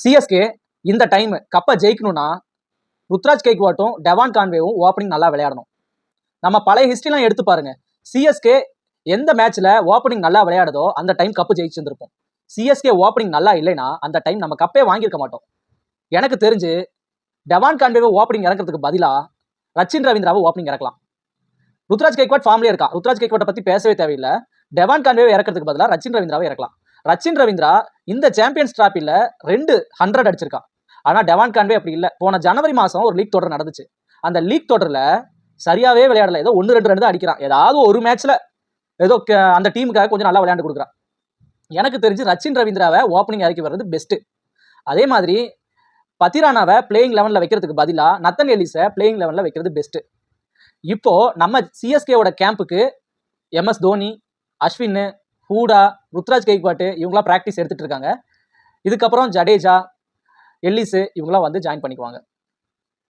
CSK இந்த time கப்பை ஜெயிக்கணும்னா ருத்ராஜ் கேக்வாட்டும் டெவான் கான்வேவும் ஓப்பனிங் நல்லா விளையாடணும். நம்ம பழைய ஹிஸ்ட்ரிலாம் எடுத்து பாருங்க. சிஎஸ்கே எந்த மேட்ச்ல ஓப்பனிங் நல்லா விளையாடுதோ அந்த டைம் கப்பு ஜெயிச்சிருந்திருப்போம். சிஎஸ்கே ஓப்பனிங் நல்லா இல்லைன்னா அந்த டைம் நம்ம கப்பே வாங்கியிருக்க மாட்டோம். எனக்கு தெரிஞ்சு டெவான் கான்வேவை ஓப்பனிங் இறக்கிறதுக்கு பதிலாக ரச்சின் ரவீந்திராவை ஓப்பனிங் இறக்கலாம். ருத்ராஜ் கேக்வாட் ஃபார்ம்லேயே இருக்கா? ருத்ராஜ் கேக்வாட்டை பற்றி பேசவே தேவையில்லை. டெவான் கான்வேவை இறக்கிறதுக்கு பதிலாக ரச்சின் ரவீந்திராவை இறக்கலாம். ரச்சின் ரவீந்திரா இந்த சாம்பியன்ஸ் டிராஃபியில் ரெண்டு ஹண்ட்ரட் அடிச்சிருக்கான். ஆனால் டெவான் கான்வே அப்படி இல்லை. போன ஜனவரி மாதம் ஒரு லீக் தொடர் நடந்துச்சு. அந்த லீக் தொடரில் சரியாகவே விளையாடல. ஏதோ ஒன்று ரெண்டு ரெண்டு தான் அடிக்கிறான். ஏதாவது ஒரு மேட்ச்சில் ஏதோ க- அந்த டீமுக்காக கொஞ்சம் நல்லா விளையாண்டு கொடுக்குறான். எனக்கு தெரிஞ்சு ரச்சின் ரவீந்திராவை ஓப்பனிங் இறக்கி வர்றது பெஸ்ட்டு அதே மாதிரி பத்திரானாவை பிளேயிங் லெவனில் வைக்கிறதுக்கு பதிலாக நத்தன் எலிஸை பிளேயிங் லெவனில் வைக்கிறது பெஸ்ட்டு இப்போ நம்ம சிஎஸ்கேவோட கேம்புக்கு எம்எஸ் தோனி அஸ்வின் ஹூடா ருத்ராஜ் கைக்வாட்டு இவங்களாம் ப்ராக்டிஸ் எடுத்துகிட்டு இருக்காங்க. இதுக்கப்புறம் ஜடேஜா எல்லிஸு இவங்களாம் வந்து ஜாயின் பண்ணிக்குவாங்க.